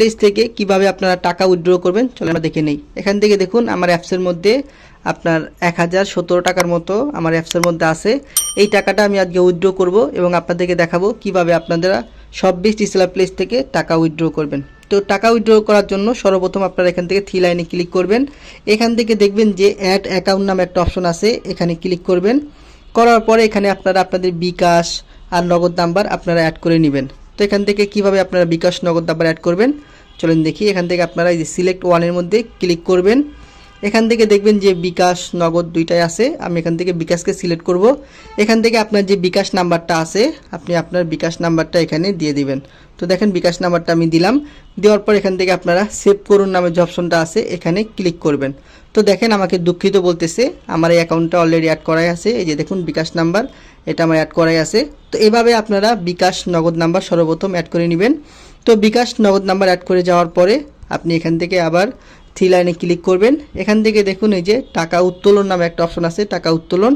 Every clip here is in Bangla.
প্লেস থেকে কীভাবে আপনারা টাকা উইথড্র করবেন চলে আমরা দেখে নেই। এখান থেকে দেখুন, আমার অ্যাপসের মধ্যে আপনার এক হাজার সতেরো টাকার মতো আমার অ্যাপসের মধ্যে আছে। এই টাকাটা আমি আজকে উইথড্র করব এবং আপনাদেরকে দেখাবো কীভাবে আপনারা সব বিশ ডিসেলার প্লেস থেকে টাকা উইথড্র করবেন। তো টাকা উইথড্র করার জন্য সর্বপ্রথম আপনারা এখান থেকে থ্রি লাইনে ক্লিক করবেন। এখান থেকে দেখবেন যে অ্যাড অ্যাকাউন্ট নামে একটা অপশন আছে, এখানে ক্লিক করবেন। করার পরে এখানে আপনারা আপনাদের বিকাশ আর নগদ নাম্বার আপনারা অ্যাড করে নেবেন। তো এখান থেকে কীভাবে আপনারা বিকাশ, নগদ নাম্বার অ্যাড করবেন? চলেন দেখি, এখান থেকে আপনারা এই যে সিলেক্ট ওয়ানের মধ্যে ক্লিক করবেন। এখান থেকে দেখবেন যে বিকাশ নগদ দুইটাই আছে, আমি এখান থেকে বিকাশকে সিলেক্ট করব। এখান থেকে আপনার যে বিকাশ নাম্বারটা আছে, আপনি আপনার বিকাশ নাম্বারটা এখানে দিয়ে দিবেন। তো দেখেন বিকাশ নাম্বারটা আমি দিলাম, দেওয়ার পর এখান থেকে আপনারা সেভ করুন নামের যে অপশনটা আছে, এখানে ক্লিক করবেন। তো দেখেন আমাকে দুঃখিত বলতেছে, আমার এই অ্যাকাউন্টটা অলরেডি অ্যাড করাই আছে, এই যে দেখুন বিকাশ নাম্বার, এটা আমার অ্যাড করাই আছে। তো এভাবে আপনারা বিকাশ নগদ নাম্বার সর্বপ্রথম অ্যাড করে নেবেন। তো বিকাশ নগদ নাম্বার অ্যাড করে যাওয়ার পরে আপনি এখান থেকে আবার থ্রি লাইনে ক্লিক করবেন। এখান থেকে দেখুন এই যে টাকা উত্তোলন নামে একটা অপশন আছে, টাকা উত্তোলন।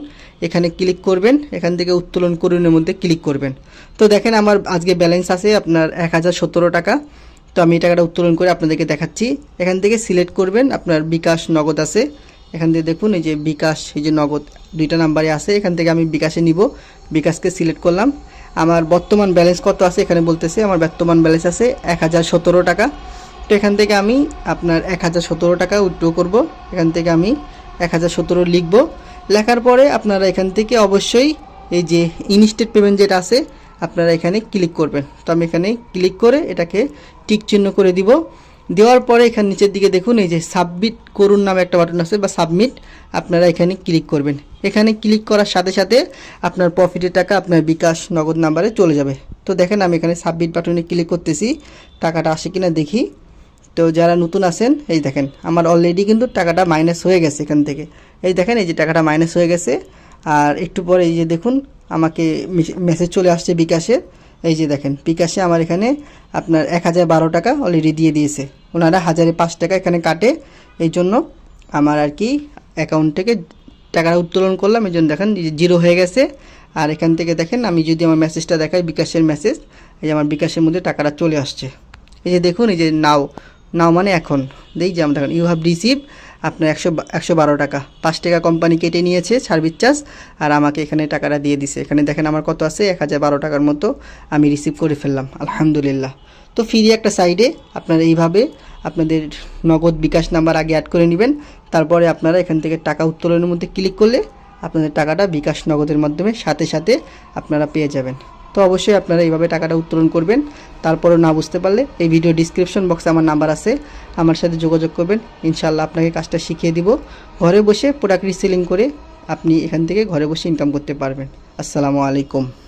এখানে ক্লিক করবেন, এখান থেকে উত্তোলন করুনের মধ্যে ক্লিক করবেন। তো দেখেন আমার আজকে ব্যালেন্স আছে আপনার এক হাজার সতেরো টাকা। তো আমি এই টাকাটা উত্তোলন করে আপনাদেরকে দেখাচ্ছি। এখান থেকে সিলেক্ট করবেন, আপনার বিকাশ নগদ আছে। এখান থেকে দেখুন এই যে বিকাশ, এই যে নগদ, দুইটা নাম্বারে আছে। এখান থেকে আমি বিকাশে নিব। বিকাশকে সিলেক্ট করলাম। আমার বর্তমান ব্যালেন্স কত আছে এখানে বলতেছে, আমার বর্তমান ব্যালেন্স আছে এক হাজার সতেরো টাকা। তো এখান থেকে আমি আপনার এক হাজার সতেরো টাকা উইথড্র করব, এখান থেকে আমি এক হাজার সতেরো লিখব। লেখার পরে আপনারা এখান থেকে অবশ্যই এই যে ইনস্টেট পেমেন্ট যেটা আছে, আপনারা এখানে ক্লিক করবেন। তো আমি এখানে ক্লিক করে এটাকে টিক চিহ্ন করে দিব। দেওয়ার পরে এখানে নিচের দিকে দেখুন, এই যে সাবমিট করুন নামে একটা বাটন আছে বা সাবমিট আপনারা এখানে ক্লিক করবেন। এখানে ক্লিক করার সাথে সাথে আপনার প্রফিটের টাকা আপনার বিকাশ নগদ নাম্বারে চলে যাবে। তো দেখেন, আমি এখানে সাবমিট বাটনে ক্লিক করতেছি, টাকাটা আসে কিনা দেখি। তো যারা নতুন আছেন, এই দেখেন, আমার অলরেডি কিন্তু টাকাটা মাইনাস হয়ে গেছে এখান থেকে। এই দেখেন, এই যে টাকাটা মাইনাস হয়ে গেছে। আর একটু পরে এই যে দেখুন, আমাকে মেসেজ চলে আসছে বিকাশে। এই যে দেখেন বিকাশে আমার এখানে আপনার এক হাজার বারো টাকা অলরেডি দিয়ে দিয়েছে। ওনারা হাজারে পাঁচ টাকা এখানে কাটে। এই জন্য আমার আর কি অ্যাকাউন্ট থেকে টাকাটা উত্তোলন করলাম। এই জন্য দেখেন জিরো হয়ে গেছে। আর এখান থেকে দেখেন, আমি যদি আমার মেসেজটা দেখাই বিকাশের মেসেজ এই যে আমার বিকাশের মধ্যে টাকাটা চলে আসছে। এই যে দেখুন, এই যে নাও। নাও মানে এখন। দেখি যে আমরা দেখেন ইউ হ্যাভ রিসিভ আপনার একশো একশো বারো টাকা। পাঁচ টাকা কোম্পানি কেটে নিয়েছে সার্ভিস চার্জ আর আমাকে এখানে টাকাটা দিয়ে দিছে। এখানে দেখেন আমার কত আছে? এক হাজার বারো টাকার মতো আমি রিসিভ করে ফেললাম, আলহামদুলিল্লাহ। তো ফিরি একটা সাইডে আপনারা এইভাবে আপনাদের নগদ বিকাশ নাম্বার আগে অ্যাড করে নেবেন। তারপরে আপনারা এখান থেকে টাকা উত্তোলনের মধ্যে ক্লিক করলে আপনাদের টাকাটা বিকাশ নগদের মাধ্যমে সাথে সাথে আপনারা পেয়ে যাবেন। তো অবশ্যই আপনারা এইভাবে টাকাটা উত্তোলন করবেন। তারপরেও না বুঝতে পারলে এই ভিডিও ডিসক্রিপশন বক্সে আমার নাম্বার আছে। আমার সাথে যোগাযোগ করবেন। ইনশাল্লাহ আপনাকে কাজটা শিখিয়ে দিব। ঘরে বসে প্রোডাক্ট রিসেলিং করে আপনি এখান থেকে ঘরে বসে ইনকাম করতে পারবেন। আসসালামু আলাইকুম।